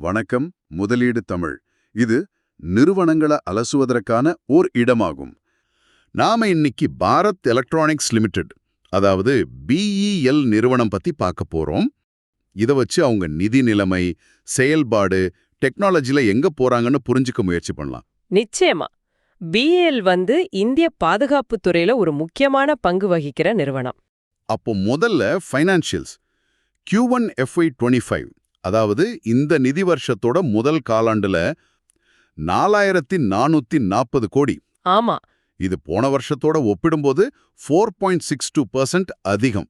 வணக்கம் முதலீடு தமிழ். இது நிறுவனங்களை அலசுவதற்கான ஓர் இடமாகும். நாம இன்னைக்கு பாரத் எலக்ட்ரானிக்ஸ் லிமிடெட் அதாவது பிஇஎல் நிறுவனம் பத்தி பார்க்க போறோம். இத வச்சு அவங்க நிதி நிலைமை செயல்பாடு டெக்னாலஜில எங்க போறாங்கன்னு புரிஞ்சுக்க முயற்சி பண்ணலாம். நிச்சயமா. பிஏஎல் வந்து இந்திய பாதுகாப்புத் துறையில ஒரு முக்கியமான பங்கு வகிக்கிற நிறுவனம். அப்போ முதல்ல financials Q1 one FY twenty five அதாவது இந்த நிதி வருஷத்தோட முதல் காலாண்டுல நாலாயிரத்தி நானூத்தி நாற்பது கோடி. ஆமா. இது போன வருஷத்தோட ஒப்பிடும்போது four point six two percent அதிகம்.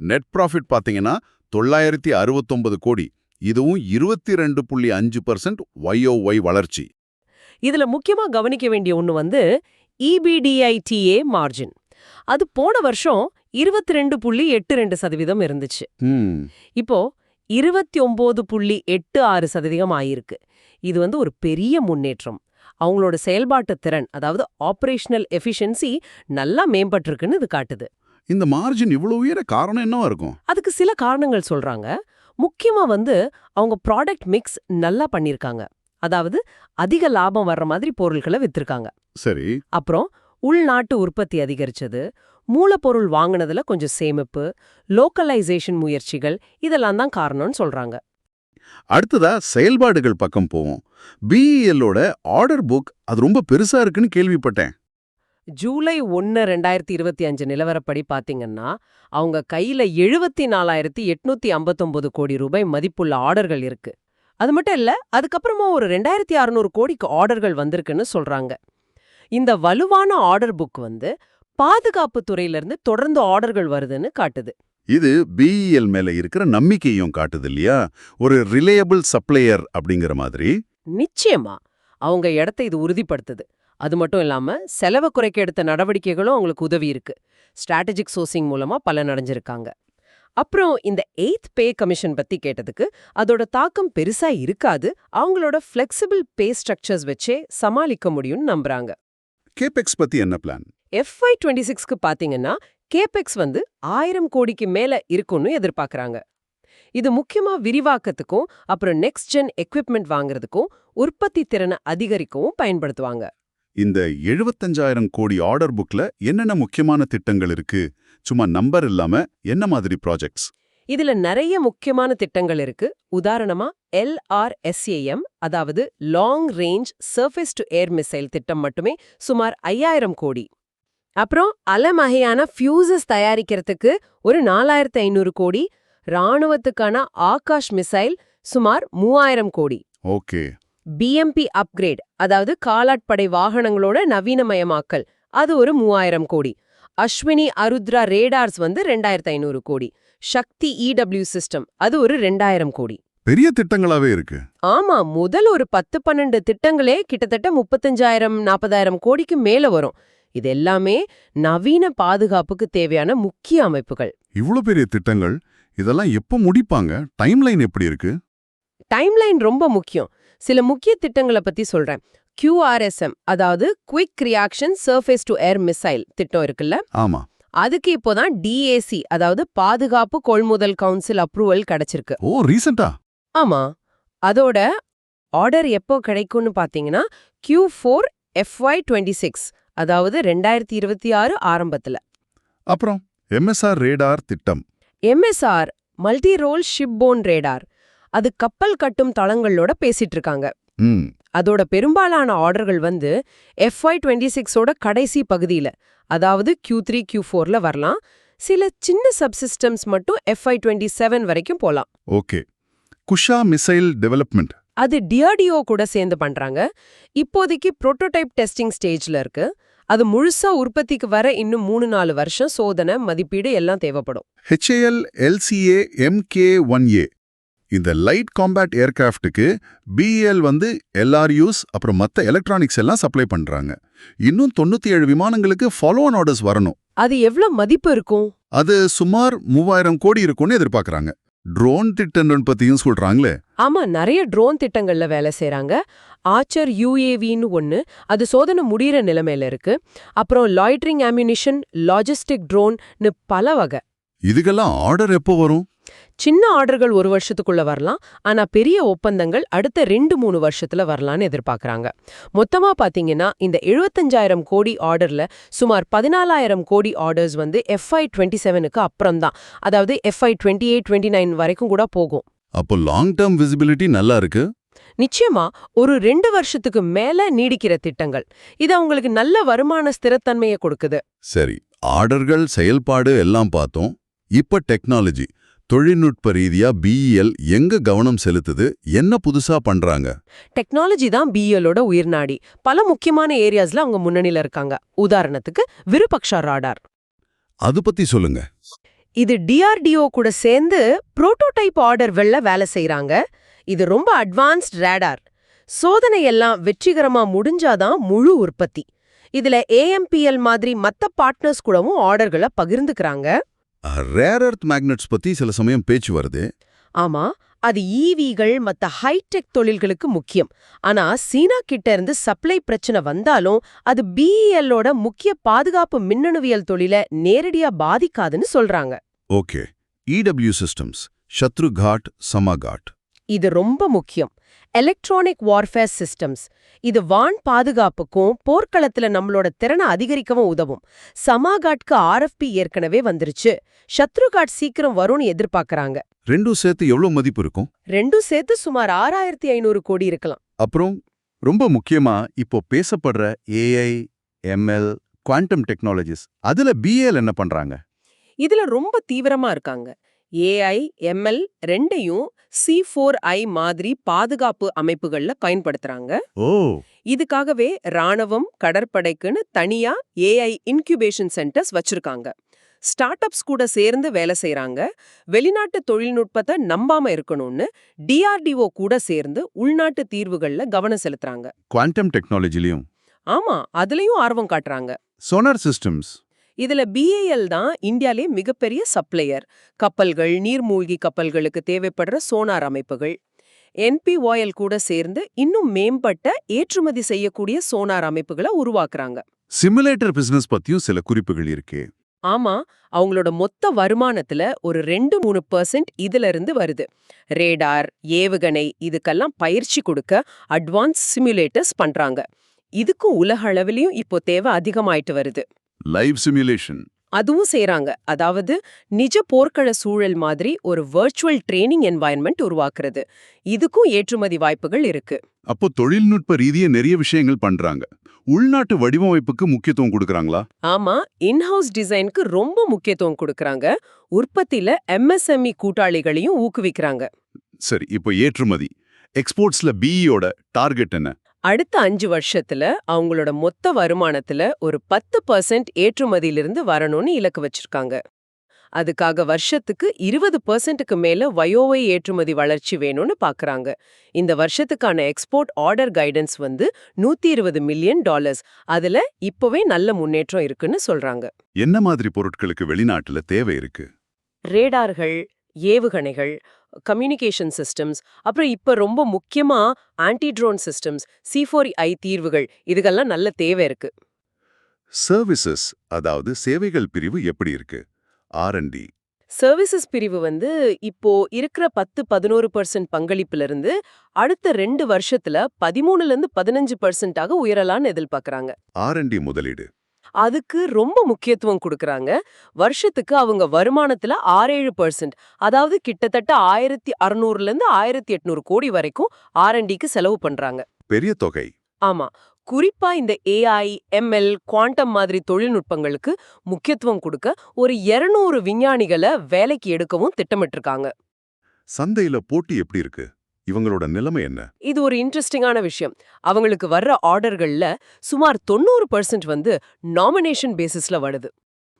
நெட் ப்ராஃபிட் பார்த்தீங்கன்னா தொள்ளாயிரத்தி அறுபத்தொன்பது கோடி. இதுவும் இருபத்தி ரெண்டு புள்ளி அஞ்சு பர்சன்ட் ஒய்ஓஒய் வளர்ச்சி. இதுல முக்கியமா கவனிக்க வேண்டிய ஒண்ணு வந்து E இபிடிஐடிஏ மார்ஜின் அது போன வருஷம் இருபத்தி ரெண்டு புள்ளி எட்டு ரெண்டு சதவீதம் இருந்துச்சு. இப்போ இருபத்தி ஒன்பது புள்ளி எட்டு ஆறு சதவீதம் ஆயிருக்கு. இது வந்து ஒரு பெரிய முன்னேற்றம். அவங்களோட செயல்பாட்டு திறன் அதாவது ஆபரேஷனல் எஃபிஷியன்சி நல்லா மேம்பட்டிருக்குன்னு இது காட்டுது. இந்த மார்ஜின் இவ்வளவு உயர காரணம் என்னவா இருக்கும்? அதுக்கு சில காரணங்கள் சொல்றாங்க. முக்கியமா வந்து அவங்க ப்ராடக்ட் மிக்ஸ் நல்லா பண்ணிருக்காங்க. அதாவது அதிக லாபம் வர்ற மாதிரி பொருட்களை வித்திருக்காங்க. சரி. அப்புறம் உள்நாட்டு உற்பத்தி அதிகரிச்சது. மூலப்பொருள் வாங்குனதுல கொஞ்சம் சேமிப்பு லோக்கலைசேஷன் முயற்சிகள் இதெல்லாம் தான் காரணம்னு சொல்றாங்க. அடுத்ததா செயல்பாடுகள் பக்கம் போவோம். பிஇஎல்லோட ஆர்டர் புக் அது ரொம்ப பெருசா இருக்குன்னு கேள்விப்பட்டேன். ஜூலை ஒன்னு ரெண்டாயிரத்தி இருபத்தி அஞ்சு நிலவரப்படி பாத்தீங்கன்னா அவங்க கையில எழுபத்தி நாலாயிரத்தி எட்நூத்தி ஐம்பத்தொன்பது கோடி ரூபாய் மதிப்புள்ள ஆர்டர்கள் இருக்கு. அது மட்டும் இல்ல அதுக்கப்புறமா ஒரு ரெண்டாயிரத்தி அறுநூறு கோடிக்கு ஆர்டர்கள் வந்திருக்குன்னு சொல்றாங்க. இந்த வலுவான ஆர்டர் புக் வந்து பாதுகாப்பு துறையில இருந்து தொடர்ந்து ஆர்டர்கள் வருதுன்னு காட்டுது. இது பிஇஎல் மேல இருக்கிற நம்பிக்கையும் காட்டுது இல்லையா? ஒரு ரிலையபிள் சப்ளையர் அப்படிங்கிற மாதிரி. நிச்சயமா. அவங்க இடத்தை இது உறுதிப்படுத்துது. அது மட்டும் இல்லாம செலவை குறைக்க எடுத்த நடவடிக்கைகளும் அவங்களுக்கு உதவி இருக்கு. ஸ்ட்ராட்டஜிக் சோர்சிங் மூலமா பலன் அடைஞ்சிருக்காங்க. அப்புறம் இந்த எய்த் பே கமிஷன் பத்தி கேட்டதுக்கு அதோட தாக்கம் பெருசா இருக்காது. அவங்களோட ஃபிளெக்சிபிள் பே ஸ்ட்ரக்சர்ஸ் வச்சே சமாளிக்க முடியும்னு நம்புறாங்க. கேபெக்ஸ் பத்தி என்ன பிளான் எஃப்ஐ டுவெண்ட்டி சிக்ஸ்க்கு பாத்தீங்கன்னா கேபெக்ஸ் வந்து ஆயிரம் கோடிக்கு மேல இருக்கும்னு எதிர்பார்க்கறாங்க இது முக்கியமா விரிவாக்கத்துக்கும் அப்புறம் நெக்ஸ்ட் ஜென் எக்விப்மெண்ட் வாங்குறதுக்கும் உற்பத்தி திறனை அதிகரிக்கவும் பயன்படுத்துவாங்க. இந்த எழுபத்தஞ்சாயிரம் கோடி ஆர்டர் புக்ல என்னென்ன முக்கியமான திட்டங்கள் இருக்கு? சும்மா நம்பர் இல்லாம என்ன மாதிரி ப்ராஜெக்ட்ஸ் இதுல நிறைய முக்கியமான திட்டங்கள் இருக்கு. உதாரணமா எல்ஆர்எஸ்ஏஎம் அதாவது long range surface to air missile திட்டம் மட்டுமே சுமார் ஐயாயிரம் கோடி. அப்புறம் அலமகையான ஃபியூசஸ் தயாரிக்கிறதுக்கு ஒரு நாலாயிரத்து ஐநூறு கோடி ராணுவத்துக்கான ஆகாஷ் மிசைல் சுமார் மூவாயிரம் கோடி. ஓகே. பிஎம்பி அப்கிரேட் அதாவது காலாட்படை வாகனங்களோட நவீனமயமாக்கல் அது ஒரு மூவாயிரம் கோடி. அஸ்வினி அருத்ரா ரேடார்ஸ் வந்து ரெண்டாயிரத்து ஐநூறு கோடி. சக்தி இடபிள்யூ சிஸ்டம் அது ஒரு ரெண்டாயிரம் கோடி. பெரிய திட்டங்களாவே இருக்கு. ஆமா முதல் ஒரு பத்து பன்னெண்டு திட்டங்களே கிட்டத்தட்ட முப்பத்தஞ்சாயிரம் நாற்பதாயிரம் கோடிக்கு மேல வரும். இது எல்லாமே நவீன பாதுகாப்புக்கு தேவையான முக்கிய அமைப்புகள். இவ்ளோ பெரிய திட்டங்கள் இதெல்லாம் எப்போ முடிப்பாங்க? டைம்லைன் எப்படி இருக்கு? டைம்லைன் ரொம்ப முக்கியம். சில முக்கிய திட்டங்களை பத்தி சொல்றேன். QRSM அதாவது quick reaction surface to air missile திட்டம் இருக்குல்ல? ஆமா. அதுக்கு இப்போதான் டிஏசி அதாவது பாதுகாப்பு கொள்முதல் கவுன்சில் அப்ரூவல் கிடைச்சிருக்கு. ஓ ரீசெண்டா? ஆமா. அதோட ஆர்டர் எப்போ கிடைக்கும்னு பாத்தீங்கன்னா Q4 four FY twenty six அதாவது ரெண்டாயிரத்தி இருபத்தி ஆறு ஆரம்பத்துல. அப்புறம் எம்எஸ்ஆர் ரேடார் திட்டம். MSR multi role shipborne radar அது கப்பல் கட்டும் தளங்களோட பேசிட்டு இருக்காங்க ம். அதோட பெரும்பாலான ஆர்டர்கள் வந்து எஃப்ஒய் டுவெண்ட்டி சிக்ஸோட கடைசி பகுதியில அதாவது Q3 த்ரீ கியூ ஃபோர்ல வரலாம். சில சின்ன சப்சிஸ்டம்ஸ் மட்டும் எஃப்ஐ டுவெண்ட்டி செவன் வரைக்கும் போலாம். ஓகே. குஷா மிசைல் டெவலப்மெண்ட் அது டிஆர்டிஓ கூட சேர்ந்து பண்றாங்க. இப்போதைக்கு புரோட்டோடைப் டெஸ்டிங் ஸ்டேஜ்ல இருக்கு. அது முழுசா உற்பத்திக்கு வர இன்னும் மூணு நாலு வருஷம் சோதனை மதிப்பீடு எல்லாம் தேவைப்படும். HAL LCA MK one A இந்த லைட் காம்பேட் ஏர்கிராஃப்ட்டுக்கு பிஎல் வந்து எல்ஆர்யூஸ் அப்புறம் மத்த எலக்ட்ரானிக்ஸ் எல்லாம் சப்ளை பண்றாங்க. இன்னும் தொண்ணூத்தி ஏழு விமானங்களுக்கு ஃபாலோ ஆன் ஆர்டர்ஸ் வரணும். அது எவ்வளவு மதிப்பு இருக்கும்? அது சுமார் மூவாயிரம் கோடி இருக்கும்னு எதிர்பார்க்கறாங்க. ட்ரோன் திட்டங்கள் பத்தியும் சொல்றாங்களே. ஆமா நிறைய ட்ரோன் திட்டங்கள்ல வேலை செய்யறாங்க ஆச்சர் யூஏவின்னு ஒன்னு அது சோதனை முடியிற நிலைமையில இருக்கு. அப்புறம் லாய்ட்ரிங் அம்யூனிஷன் லாஜிஸ்டிக் ட்ரோன்னு பல வகை. இதுக்கெல்லாம் ஆர்டர் எப்போ வரும்? சின்ன ஆர்டர்கள் ஒரு வருஷத்துக்குள்ள வரலாம். ஆனா பெரிய ஒப்பந்தங்கள் அடுத்த ரெண்டு மூணு வருஷத்துல வரலாம்னு எதிர்பார்க்கறாங்க. மொத்தமா பாத்தீங்கன்னா இந்த 75000 கோடி ஆர்டர்ல சுமார் பதினாலாயிரம் கோடி ஆர்டர்ஸ் வந்து எஃப்ஐ டுவெண்ட்டி செவனுக்கு அப்புறம் தான் அதாவது FY twenty eight twenty nine வரைக்கும் கூட போகும். அப்போ லாங் டேர்ம் விசிபிலிட்டி நல்லா இருக்கு? நிச்சயமா ஒரு ரெண்டு வருஷத்துக்கு மேல நீடிக்கிற திட்டங்கள். இது அவங்களுக்கு நல்ல வருமான ஸ்திரத்தன்மையை கொடுக்குது. சரி ஆர்டர்கள் செயல்பாடு எல்லாம் பார்த்தோம். இப்ப டெக்னாலஜி தொழில்நுட்ப ரீதியா பிஇஎல் எங்க கவனம் செலுத்துது? என்ன புதுசா பண்றாங்க? டெக்னாலஜி தான் பிஎலோட உயிர்நாடி பல முக்கியமான ஏரியாஸ்ல அவங்க முன்னணியில இருக்காங்க. உதாரணத்துக்கு விருபக்ஷா ராடார். அது பத்தி சொல்லுங்க. இது டிஆர்டிஓ கூட சேர்ந்து புரோட்டோடைப் ஆர்டர் வெள்ள வேலை செய்றாங்க. இது ரொம்ப அட்வான்ஸ்ட் ரேடார். சோதனை எல்லாம் வெற்றிகரமா முடிஞ்சாதான் முழு உற்பத்தி. இதுல ஏஎம்பிஎல் மாதிரி மத்த பார்ட்னர்ஸ் கூடவும் ஆர்டர்களை பகிர்ந்துக்கறாங்க. ரேர் எர்த் மேக்னெட்ஸ் பத்தி சில சமயம் பேச்சு வருது. ஆமா அது ஈவிகள் மத்த ஹைடெக் தொழில்களுக்கு முக்கியம். ஆனா சீனா கிட்ட இருந்து சப்ளை பிரச்சனை வந்தாலும் அது பிஇஎல்லோட முக்கிய பாதுகாப்பு மின்னணுவியல் தொழில நேரடியா பாதிக்காதுன்னு சொல்றாங்க. ஓகே. இடபிள்யூ சிஸ்டம்ஸ் சத்ருகாட் சமாகாட் இது ரொம்ப முக்கியம். எலக்ட்ரானிக் வார்ஃபேர் சிஸ்டம்ஸ் இது வான் பாதுகாப்புக்கும் போர்க்களத்துல நம்மளோட திறனை அதிகரிக்கவும் உதவும். சமாகாட்க்கு ஆர்எஃப்பி ஏற்கனவே வந்துருச்சு. சத்ருகாட் சீக்கிரம் வரும்னு எதிர்பார்க்கறாங்க. ரெண்டும் சேர்த்து எவ்வளவு மதிப்பு இருக்கும்? ரெண்டும் சேர்த்து சுமார் ஆறாயிரத்தி ஐநூறு கோடி இருக்கலாம். அப்புறம் ரொம்ப முக்கியமா இப்போ பேசப்படுற ஏஐ எம்எல் குவாண்டம் டெக்னாலஜிஸ் அதுல பிஏல என்ன பண்றாங்க? இதுல ரொம்ப தீவிரமா இருக்காங்க. ஏஐ எம்எல் ரெண்டையும் சி ஃபோர் ஐ மாதிரி பாதுகாப்பு அமைப்புகள்ல பயன்படுத்துறாங்க. ஓ. இதுக்காகவே ராணுவம் கடற்படைக்குன்னு தனியா ஏஐ இன்குபேஷன் சென்டர்ஸ் வச்சிருக்காங்க. ஸ்டார்ட் அப்ஸ் கூட சேர்ந்து வேலை செய்றாங்க. வெளிநாட்டு தொழில்நுட்பத்தை நம்பாம இருக்கணும்னு டிஆர்டிஓ கூட சேர்ந்து உள்நாட்டு தீர்வுகள்ல கவனம் செலுத்துறாங்க. குவாண்டம் டெக்னாலஜிலையும் ஆமா அதுலயும் ஆர்வம் காட்டுறாங்க. சோனார் சிஸ்டம்ஸ் இதுல பிஏஎல் தான் இந்தியாலே மிகப்பெரிய சப்ளையர். கப்பல்கள் நீர்மூழ்கி கப்பல்களுக்கு தேவைப்படுற சோனார் அமைப்புகள். என்பிஓஎல் கூட சேர்ந்து இன்னும் மேம்பட்ட ஏற்றுமதி செய்யக்கூடிய சோனார் அமைப்புகளை உருவாக்குறாங்க. சிமுலேட்டர் பிசினஸ் பத்தியும் சில குறிப்புகள் இருக்கே. ஆமா அவங்களோட மொத்த வருமானத்துல ஒரு ரெண்டு மூணு பர்சன்ட் இதுல இருந்து வருது. ரேடார் ஏவுகணை இதுக்கெல்லாம் பயிற்சி கொடுக்க அட்வான்ஸ் சிமுலேட்டர்ஸ் பண்றாங்க. இதுக்கும் உலக அளவிலையும் இப்போ தேவை அதிகமாயிட்டு வருது. லைவ் சிமுலேஷன் அதுவும் செய்றாங்க. அதாவது நிஜ போர்க்கள சூழல் மாதிரி ஒரு வர்ச்சுவல் ட்ரெய்னிங் என்வாயன்மெண்ட் உருவாக்குறது. இதுக்கும் ஏற்றுமதி வாய்ப்புகள் இருக்கு. அப்போ தொழில்நுட்ப ரீதியா நிறைய விஷயங்கள் பண்றாங்க. உள்நாட்டு வடிவமைப்புக்கு முக்கியத்துவம் கொடுக்கறாங்களா? ஆமா இன்ஹவுஸ் டிசைனுக்கு ரொம்ப முக்கியத்துவம் கொடுக்கறாங்க. உற்பத்தியில எம்எஸ்எம்இ கூட்டாளிகளையும் ஊக்குவிக்கிறாங்க. சரி இப்போ ஏற்றுமதி. எக்ஸ்போர்ட்ஸ்ல பிஇயோட டார்கெட் என்ன? அடுத்த அஞ்சு வருஷத்துல அவங்களோட மொத்த வருமானத்துல ஒரு பத்து பர்சன்ட் ஏற்றுமதியிலிருந்து வரணும்னு இலக்கு வச்சிருக்காங்க. அதுக்காக வருஷத்துக்கு இருபது பர்சன்ட்டுக்கு மேல வயோவை ஏற்றுமதி வளர்ச்சி வேணும்னு பாக்குறாங்க. இந்த வருஷத்துக்கான எக்ஸ்போர்ட் ஆர்டர் கைடன்ஸ் வந்து நூத்தி இருபது மில்லியன் டாலர்ஸ் அதுல இப்பவே நல்ல முன்னேற்றம் இருக்குன்னு சொல்றாங்க. என்ன மாதிரி பொருட்களுக்கு வெளிநாட்டுல தேவை இருக்கு? ரேடார்கள் ஏவுகணைகள் கம்யூனிகேஷன் சிஸ்டம்ஸ் அப்புறம் இப்ப ரொம்ப முக்கியமா anti drone systems C I தீர்வுகள் இதுக்கெல்லாம் நல்ல தேவை இருக்கு. சர்வீசஸ் அதாவது சேவைகள் பிரிவு எப்படி இருக்கு? ஆர்என்டி சர்வீசஸ் பிரிவு வந்து இப்போ இருக்கிற பத்து பதினோரு பர்சன்ட் பங்களிப்புல இருந்து அடுத்த ரெண்டு வருஷத்துல பதிமூணுல இருந்து பதினஞ்சு பர்சன்டாக உயரலான்னு எதிர்பார்க்கறாங்க. ஆர்என்டி முதலீடு. அதுக்கு ரொம்ப முக்கியத்துவம் கொடுக்கறாங்க. வருஷத்துக்கு அவங்க வருமானத்துல ஆறேழு பர்சன்ட் அதாவது கிட்டத்தட்ட ஆயிரத்தி அறுநூறுல இருந்து ஆயிரத்தி எட்நூறு கோடி வரைக்கும் ஆர்என்டிக்கு செலவு பண்றாங்க. பெரிய தொகை. ஆமா. குறிப்பா இந்த ஏஐ எம்எல் குவாண்டம் மாதிரி தொழில்நுட்பங்களுக்கு முக்கியத்துவம் கொடுக்க ஒரு 200 விஞ்ஞானிகளை வேலைக்கு எடுக்கவும் திட்டமிட்டிருக்காங்க. சந்தையில போட்டி எப்படி இருக்கு? இவங்களோட நிலைமை என்ன? இது ஒரு இன்ட்ரெஸ்டிங்கான விஷயம். அவங்களுக்கு வர்ற ஆர்டர்கள்ல சுமார் தொண்ணூறு பர்சன்ட் வந்து நாமினேஷன் பேசிஸ்ல வருது.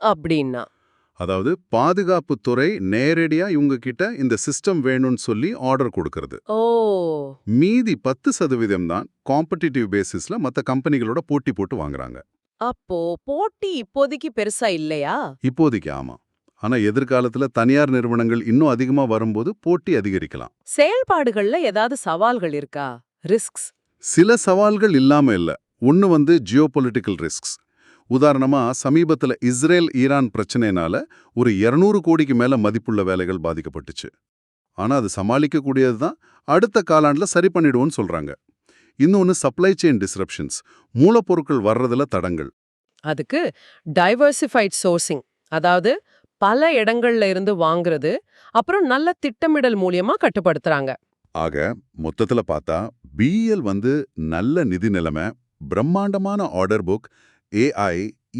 அப்படின்னா? அதாவது பாதுகாப்பு துறை நேரடியா இவங்க கிட்ட இந்த சிஸ்டம் வேணும்னு சொல்லி ஆர்டர் கொடுக்கறது. ஓ. மீதி பத்து சதவீதம் தான் காம்படிட்டிவ் பேசிஸ்ல மத்த கம்பெனிகளோட போட்டி போட்டு வாங்குறாங்க. அப்போ போட்டி இப்போதைக்கு பெருசா இல்லையா? இப்போதைக்கு ஆமா. ஆனா எதிர்காலத்துல தனியார் நிறுவனங்கள் இன்னும் அதிகமா வரும்போது போட்டி அதிகரிக்கலாம். செயல்பாடுகள்ல ஏதாவது சவால்கள் இருக்கா? ரிஸ்க்ஸ் சில சவால்கள் இல்லாம இல்ல. ஒன்னு வந்து ஜியோபொலிட்டிக்கல் ரிஸ்க்ஸ் உதாரணமா சமீபத்துல இஸ்ரேல் ஈரான் பிரச்சனைனால ஒரு 200 கோடிக்கு மேல மதிப்புள்ள வேலைகள் பாதிக்கப்பட்டுச்சு. ஆனா அது சமாளிக்கக்கூடியது தான். அடுத்த காலாண்டுல சரி பண்ணிடுவோம்னு சொல்றாங்க. இன்னொன்னு சப்ளை செயின் டிஸ்ரப்ஷன்ஸ் மூலப்பொருட்கள் வர்றதுல தடங்கள். அதுக்கு டைவர்சிஃபைட் சோர்சிங் அதாவது பல இடங்கள்ல இருந்து வாங்குறது அப்புறம் நல்ல திட்டமிடல் மூலியமா கட்டுப்படுத்துறாங்க. ஆக மொத்தத்துல பார்த்தா பிஎல் வந்து நல்ல நிதி நிலைமை பிரம்மாண்டமான order book AI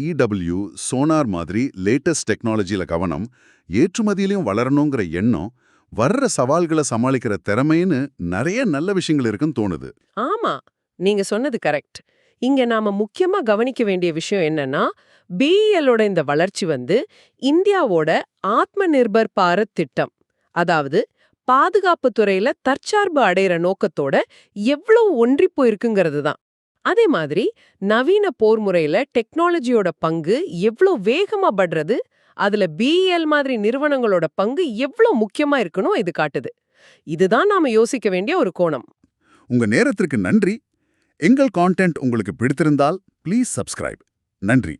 EW sonar மாதிரி லேட்டஸ்ட் டெக்னாலஜியில கவனம் ஏற்றுமதியிலையும் வளரணுங்கிற எண்ணம் வர்ற சவால்களை சமாளிக்கிற திறமைன்னு நிறைய நல்ல விஷயங்கள் இருக்குன்னு தோணுது. ஆமா நீங்க சொன்னது கரெக்ட் இங்க நாம முக்கியமா கவனிக்க வேண்டிய விஷயம் என்னன்னா பிஇஎல்லோட இந்த வளர்ச்சி வந்து இந்தியாவோட ஆத்ம நிர்பர் பாரத் திட்டம். அதாவது பாதுகாப்பு துறையில தற்சார்பு அடையிற நோக்கத்தோட எவ்வளவு ஒன்றி போயிருக்குங்கிறது தான். அதே மாதிரி நவீன போர் முறையில டெக்னாலஜியோட பங்கு எவ்வளவு வேகமா படுறது அதுல பிஇஎல் மாதிரி நிறுவனங்களோட பங்கு எவ்வளவு முக்கியமா இருக்கணும் இது காட்டுது. இதுதான் நாம யோசிக்க வேண்டிய ஒரு கோணம். உங்க நேரத்திற்கு நன்றி. எங்கள் கான்டென்ட் உங்களுக்கு பிடித்திருந்தால் ப்ளீஸ் சப்ஸ்கிரைப் நன்றி.